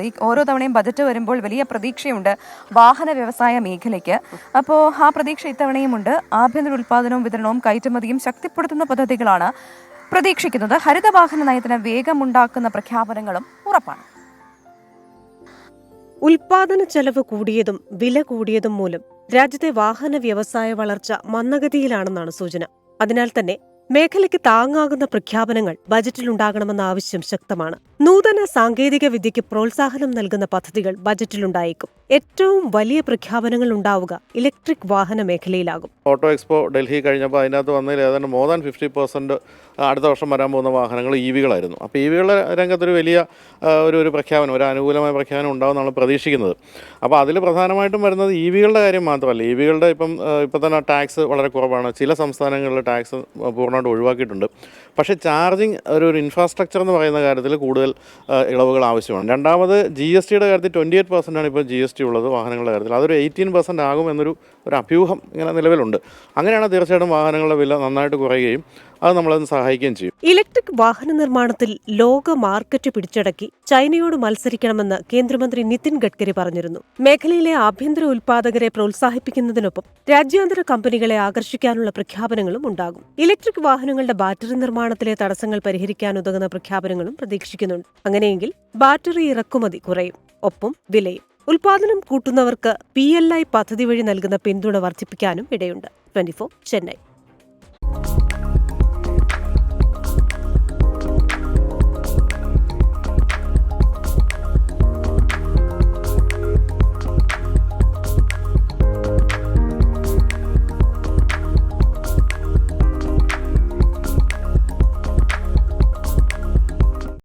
ഈ ഓരോ തവണയും ബജറ്റ് വരുമ്പോൾ വലിയ പ്രതീക്ഷയുണ്ട് വാഹന വ്യവസായ മേഖലയ്ക്ക്. അപ്പോൾ ആ പ്രതീക്ഷ ഇത്തവണയുമുണ്ട് ആഭ്യന്തര ഉൽപ്പാദനവും വിതരണവും കയറ്റുമതിയും ശക്തിപ്പെടുത്തുന്ന പദ്ധതികളാണ് പ്രതീക്ഷിക്കുന്നത്. ഹരിത വാഹന നയത്തിന് വേഗമുണ്ടാക്കുന്ന പ്രഖ്യാപനങ്ങളും ഉറപ്പാണ്. ഉൽപാദന ചെലവ് കൂടിയതും വില കൂടിയതും മൂലം രാജ്യത്തെ വാഹന വ്യവസായ വളർച്ച മന്ദഗതിയിലാണെന്നാണ് സൂചന. അതിനാൽ തന്നെ മേഖലയ്ക്ക് താങ്ങാകുന്ന പ്രഖ്യാപനങ്ങൾ ബജറ്റിലുണ്ടാകണമെന്ന ആവശ്യം ശക്തമാണ്. നൂതന സാങ്കേതിക വിദ്യയ്ക്ക് പ്രോത്സാഹനം നൽകുന്ന പദ്ധതികൾ ബജറ്റിലുണ്ടായേക്കും. ഏറ്റവും വലിയ പ്രഖ്യാപനങ്ങൾ ഉണ്ടാവുക ഇലക്ട്രിക് വാഹന മേഖലയിലാകും. ഓട്ടോ എക്സ്പോ ഡൽഹി കഴിഞ്ഞപ്പോൾ അതിനകത്ത് വന്നതിൽ ഏതാണ്ട് മോർ ദാൻ ഫിഫ്റ്റി പെർസെന്റ് അടുത്ത വർഷം വരാൻ പോകുന്ന വാഹനങ്ങൾ ഇ വികളായിരുന്നു അപ്പോൾ ഇ വികളുടെ രംഗത്തൊരു വലിയ ഒരു ഒരു പ്രഖ്യാപനം ഒരു അനുകൂലമായ പ്രഖ്യാപനം ഉണ്ടാകുമെന്നാണ് പ്രതീക്ഷിക്കുന്നത്. അപ്പോൾ അതിൽ പ്രധാനമായിട്ടും വരുന്നത് ഇ വികളുടെ കാര്യം മാത്രമല്ല. ഇ വികളുടെ ഇപ്പം ഇപ്പം തന്നെ ടാക്സ് വളരെ കുറവാണ്. ചില സംസ്ഥാനങ്ങളിൽ ടാക്സ് പൂർണമായിട്ട് ഒഴിവാക്കിയിട്ടുണ്ട്. പക്ഷേ ചാർജിങ് ഒരു ഒരു ഇൻഫ്രാസ്ട്രക്ചർ എന്ന് പറയുന്ന കാര്യത്തിൽ കൂടുതൽ ഇളവുകൾ ആവശ്യമാണ്. രണ്ടാമത് ജി എസ് ടിയുടെ കാര്യത്തിൽ ട്വന്റി എയ്റ്റ് ആണ് ഇപ്പോൾ ജി എസ് ടി ഉള്ളത് വാഹനങ്ങളുടെ കാര്യത്തിൽ. അതൊരു എയ്റ്റീൻ പെർസെന്റ് ആകും എന്നൊരു ഒരു അഭ്യൂഹം ഇങ്ങനെ നിലവിലുണ്ട്. അങ്ങനെയാണ് തീർച്ചയായിട്ടും വാഹനങ്ങളുടെ വില നന്നായിട്ട് കുറയുകയും അത് നമ്മളതിന് സഹായിക്കുകയും ചെയ്യും. ഇലക്ട്രിക് വാഹന നിർമ്മാണത്തിൽ ലോക മാർക്കറ്റ് പിടിച്ചടക്കി ചൈനയോട് മത്സരിക്കണമെന്ന് കേന്ദ്രമന്ത്രി നിതിൻ ഗഡ്കരി പറഞ്ഞിരുന്നു. മേഖലയിലെ ആഭ്യന്തര ഉൽപാദകരെ പ്രോത്സാഹിപ്പിക്കുന്നതിനൊപ്പം രാജ്യാന്തര കമ്പനികളെ ആകർഷിക്കാനുള്ള പ്രഖ്യാപനങ്ങളും ഉണ്ടാകും. ഇലക്ട്രിക് വാഹനങ്ങളുടെ ബാറ്ററി നിർമ്മാണത്തിലെ തടസ്സങ്ങൾ പരിഹരിക്കാനുതകുന്ന പ്രഖ്യാപനങ്ങളും പ്രതീക്ഷിക്കുന്നുണ്ട്. അങ്ങനെയെങ്കിൽ ബാറ്ററി ഇറക്കുമതി കുറയും ഒപ്പം വിലയും. ഉൽപാദനം കൂട്ടുന്നവർക്ക് പി എൽ ഐ പദ്ധതി വഴി നൽകുന്ന പിന്തുണ വർദ്ധിപ്പിക്കാനും ഇടയുണ്ട്. ട്വന്റി ചെന്നൈ.